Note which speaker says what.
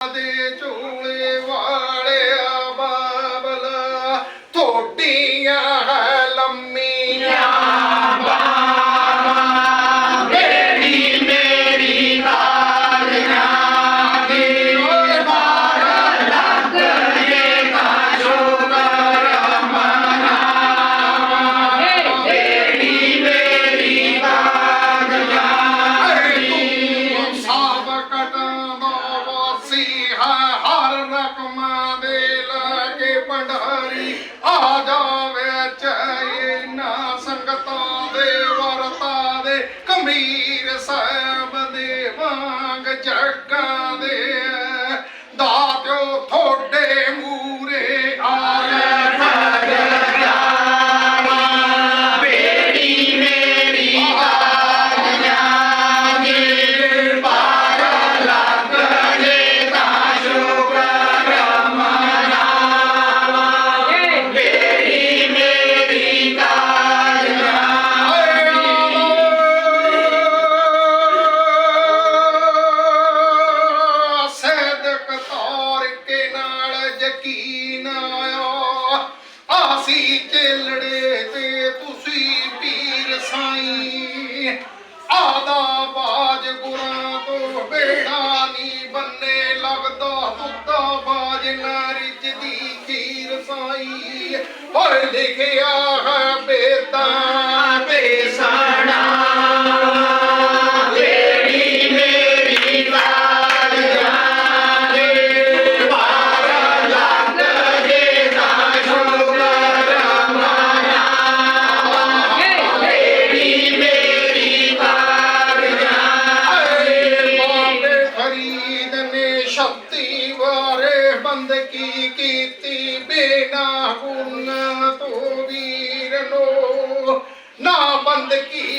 Speaker 1: ਦੇ ਝੋਲੇ ਵਾਲਿਆ ਬਾਬਲਾ ਥੋਡੀਆਂ ਕਮੀਰ ਸਾਹਿਬ ਦੇ ਵਾਂਗ ਜੱਗਾਂ ਦੇ ਦਾਤਿਓ ਥੋੜ ਯਕੀਨ ਆਇਆ ਆਸੀ ਚੇਲੜੇ ਤੇ ਤੁਸੀਂ ਪੀਰ ਸਾਈ। ਆਦਾ ਬਾਜ ਗੁਰਾਂ ਤੋਂ ਬੇੜਾ ਨਹੀਂ ਬੰਨੇ, ਲੱਗਦਾ ਤੁੱਤਾ ਬਾਜ ਨਾ ਰਿਜਦੀ ਖੀਰ ਸਾਈ। ਓਏ ਲਿਖਿਆ ਹੈ ਬੇਦਾਂ ਬੇਸਾਣਾ ਸ਼ਕਤੀ ਵਾਰੇ ਬੰਦਗੀ ਕੀਤੀ? ਬਿਨਾ ਗੁਣ ਤੋ ਵੀਰ ਨੂੰ। ਨਾ ਬੰਦਗੀ